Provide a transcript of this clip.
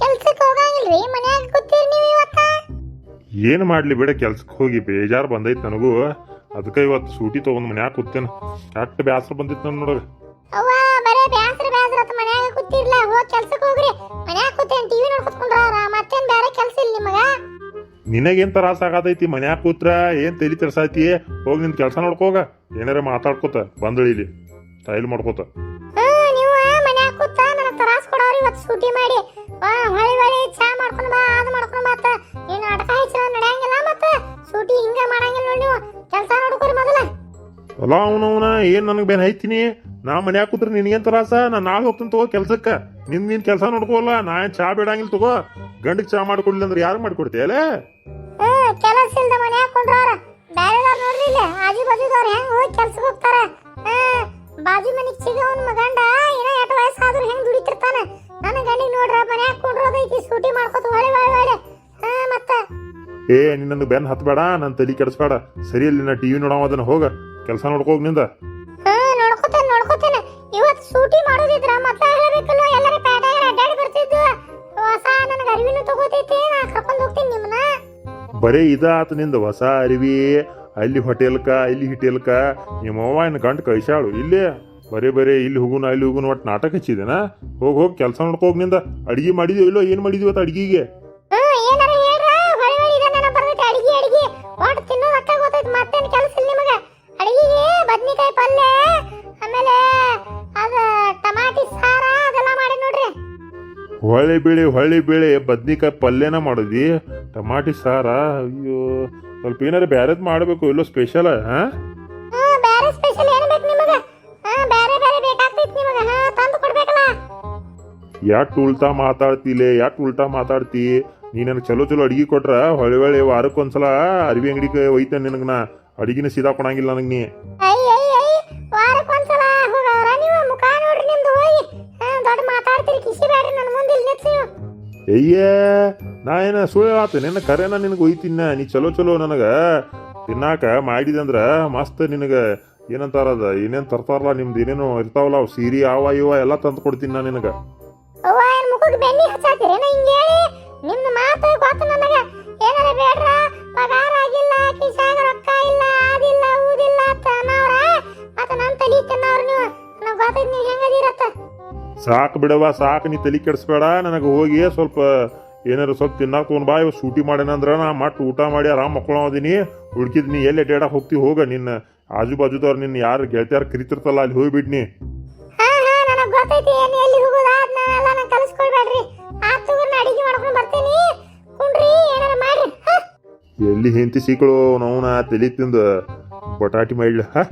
ಕೆಲ್ಸಕ್ಕೆ ಹೋಗಂಗಿಲ್ರಿ ಮನ್ಯಾಗ ಕೂತೀರಿ ನೀವು ಇವತ್ತ? ಏನು ಮಾಡ್ಲಿ ಬಿಡ ಕೆಲ್ಸಕ್ಕೆ ಹೋಗಿ ಬೇಜಾರು ಬಂದೈತೆ ನನಗೂ. ಅದಕ್ಕೆ ಇವತ್ತು ಸೂಟಿ ತೊಗೊಂಡು ಮನ್ಯಾಗ ಕೂತೇನೆ. ಕೆಟ್ಟ ಬ್ಯಾಸರ ಬಂದಿತ್ತು ನನ್ನ ನೋಡ್ರಿ ಅವ್ವ ಬರೇ ಬ್ಯಾಸ್ರ ಬ್ಯಾಸ್ರ ಅಂತ ಮನ್ಯಾಗ ಕೂತಿರ್ಲ ಹೋ ಕೆಲ್ಸಕ್ಕೆ ಹೋಗ್ರಿ. ಮನ್ಯಾಗ ಕೂತೇನ್ ಟಿವಿ ನೋಡ್ಕೊತ್ಕೊಂಡ್ರ ಮತ್ತೇನ್ ಬೇರೆ ಕೆಲಸ ಇಲ್ಲ ನಿಮಗ? ನಿನಗೇನ್ ತ್ರಾಸ ಆಗತೈತಿ ಮನ್ಯಾಗ ಕೂತ್ರ ಏನ್ ತಲಿ ತರ್ಸಾತಿ? ಹೋಗಿ ನಿನ್ ಕೆಲಸ ನೋಡ್ಕೋಗ. ಏನಾರ ಮಾತಾಡ್ಕೋತ ಬಂದಳಿ ಇಲ್ಲಿ. ಸ್ಟೈಲ್ ಮಾಡ್ಕೋತ. ತ್ರಾಸ್ ಮತ್ತೆ ಸೂಟಿ ಮಾಡಿ. ಬಾ ಹೊಳಿ ಹೊಳಿ ಚಾ ಮಾಡ್ಕೊಂಡು ಬಾ ಅದು ಮಾಡ್ಕೊಂಡು ಬಾ ಮತ್ತೆ. ಏನು ಅಡಕ ಹೆಚ್ಚಿನ ನಡೆಯಂಗಿಲ್ಲ ಮತ್ತೆ. ಸೂಟಿ ಹಿಂಗ ಮಾಡಂಗಿಲ್ಲ ನೋಡಿ ನೀವು. ಕೆಲಸ ನೋಡ್ಕೊರಿ ಮೊದಲ. ಅಲ್ಲ ಅವನವನ ಏನ್ ನನಗೆ ಬೇನ್ ಐತಿನಿ? ನಾ ಮನ್ಯಾಗ ಕೂತ್ರೆ ನಿನಗೇನ್ ತ್ರಾಸ ನಾ ನಾಳೆ ಹೋಗ್ತೀನಿ ತಗೋ ಕೆಲಸಕ್ಕೆ. ನಿನ್ ನಿನ್ ಕೆಲಸ ನೋಡ್ಕೋಲ್ಲ ನಾ ಏನ್ ಚಾ ಬೇಡಂಗಿಲ್ಲ ತಗೋ. ಗಂಡಿಗೆ ಚಾ ಮಾಡ್ಕೊಡ್ಲಿ ಅಂದ್ರೆ ಯಾರು ಮಾಡ್ಕೊಡ್ತೀಯಲ್ಲ ಹ್ಮ್ ಕೆಲಸ ಇಲ್ಲದ ಮನ್ಯಾಗ ಕುಂಡ್ರವ್ರ ಬ್ಯಾರೆದವ್ರ ನೋಡ್ರಿ ಇಲ್ಲಿ ಆಜು ಬಾಜುದವ್ರ ಹೆಂಗ್ ಹೋಗಿ ಕೆಲ್ಸಕ್ಕೆ ಹೋಗ್ತಾರ? ಬಾಜು ಮನೆಗೆ ಸಿಗವನ್ ಮಗಂಡ ಏ ನಿನ್ನನ್ನು ಬೆನ್ ಹತ್ಬೇಡ ನನ್ನ ತಲೆ ಕೆಡಿಸ್ಬೇಡ. ಸರಿ ಅಲ್ಲಿ ನಾ ಟಿವಿ ನೋಡೋದನ್ನ ಹೋಗ. ಕೆಲಸ ನೋಡ್ಕೋಗ್ನಿಂದ. ಹಾ ನೋಡ್ಕೊತೇನೆ ನೋಡ್ಕೊತೇನೆ. ಇವತ್ ಸೂಟಿ ಮಾಡೋದಿದ್ರ ಮತ್ತ ಹೇಳ್ಬೇಕಲ್ಲ ಎಲ್ಲರ ಪೇಟೆಗೆ ಅಡ್ಡಾಡಿ ಬರ್ತಿದ್ದು ಹೊಸ ನನಗೆ ಅರಿವಿನ ತಗೋತೈತಿ ನಾ ಕರ್ಕೊಂಡ್ ಹೋಗ್ತೀನಿ ನಿಮ್ಮನ್ನ ಬರೇ ಇದ ಆತ ನಿಂದ ಹೊಸ ಅರಿವಿ. ಅಲ್ಲಿ ಹೋಟೆಲ್ಕ ಇಲ್ಲಿ ಹಿಟೇಲ್ಕ. ನಿಮ್ಮ ಅವ್ವ ಏನ್ ಗಂಟು ಕಳಿಸ್ಯಾಳು. ಇಲ್ಲೇ. ಬರೇ ಬರೇ ಇಲ್ಲಿ ಹೋಗುನ ಅಲ್ಲಿ ಹೋಗುನ ಒಟ್ಟು ನಾಟಕ ಹಚ್ಚಿದೆನಾ? ಹೋಗಿ ಹೋಗಿ ಕೆಲಸ ನೋಡ್ಕೋಗ್ನಿಂದ. ಅಡಿಗೆ ಮಾಡಿದ್ಯೋ ಇಲ್ಲೋ ಏನು ಮಾಡಿದ್ವಿ ಇವತ್ತು ಅಡಿಗೆಗೆ? ಹೊಳ್ಳಿ ಬೀಳಿ ಹೊಳ್ಳಿ ಬೀಳಿ ಬದ್ನಿಕಾಯಿ ಪಲ್ಯನ ಮಾಡಿದ್ವಿ ಟಮಾಟಿ ಸಾರ? ಅಯ್ಯೋ ಸ್ವಲ್ಪ ಏನಾರು ಬ್ಯಾರೆದ್ ಮಾಡಬೇಕು ಇಲ್ಲೋ ಸ್ಪೆಷಲ್ ಹಾ ಯಾಕೆ ಉಲ್ಟಾ ಮಾತಾಡ್ತಿಲೆ? ಯಾಕೆ ಉಲ್ಟಾ ಮಾತಾಡ್ತಿ? ನೀ ನನಗೆ ಚಲೋ ಚಲೋ ಅಡಿಗೆ ಕೊಟ್ರ? ಹೊಳೆ ಹೊಳೆ ವಾರಕ್ಕೊಂದ್ಸಲ ಅರಿವಿ ಅಂಗಡಿಗೆ ಒಯ್ತೇನೆ ನಿನಗೆ ನಾ ಅಡಿಗಿನ ಸೀದಾ ಕೊಡಂಗಿಲ್ಲ ನನಗೆ ನೀ. ವಾರಕ್ಕೊಂದ್ಸಲ ಹೋಗವ್ರ ನೀವು? ಮುಖ ನೋಡ್ರಿ ನಿಮ್ದು ಹೋಗಿ. ದೊಡ್ಡ ಮಾತಾಡ್ತೀರಿ ಕಿಸಿ ಬೇಡ್ರಿ ನನ್ನ ಅಯ್ಯೇ ನಾ ಏನ ಸುಳ್ಳು ಆತ ನಿನ್ನ ಕರೆನ ನಿನಗೆ ನೀ. ಚಲೋ ಚಲೋ ನನಗೆ. ತಿನ್ನಾಕ ಮಾಡಿದಂದ್ರ ಮಸ್ತ್ ನಿನಗೆ. ಏನಂತಾರದ ಏನೇನು ತರ್ತಾರಲ್ಲ ನಿಮ್ದು? ಏನೇನು ಇರ್ತಾವಲ್ಲ ಅವು? ಸೀರೆ ಅವ, ಇವ ಎಲ್ಲ ತಂದು ಕೊಡ್ತೀನಿ ನಾ ನಿನಗೆ. ಏನಾರ ಸಾಕು ಬಿಡವ ಸಾಕು ನೀ ತಲೆ ಕೆಡಿಸ್ಬೇಡ ನನಗೆ ಹೋಗಿ ಸ್ವಲ್ಪ ಏನಾರು ಸ್ವಲ್ಪ ತಿನ್ನಾಕ ತೊಗೊಂಡು ಬಾ ಇವತ್ತು ಸೂಟಿ ಮಾಡೇನಂದ್ರೆ ನಾ ಮಟ್ಟು ಊಟ ಮಾಡಿ ಆರಾಮ್ ಮಕ್ಕೊಳ್ಳೋದೀನಿ ಹುಡುಕಿದ್ ನೀ ಎಲ್ಲಿ ಅಡ್ಡಾಡಕ್ಕೆ ಹೋಗ್ತಿ ಹೋಗ ನಿನ್ನ ಆಜು ಬಾಜುದವ್ರು ನಿನ್ನ ಯಾರು ಗೆಳತಿಯಾರ ಕರಿತಿರ್ತಲ್ಲ ಅಲ್ಲಿ ಹೋಗ್ಬಿಡ್ನಿ. ಎಲ್ಲಿ ಹೆಂತಿ ಸಿಕ್ಕಳು ನೋವ್ನ ತಲೆ ತಿಂದು ಬಟಾಟಿ ಮಾಡ್ಲ ಹಾ?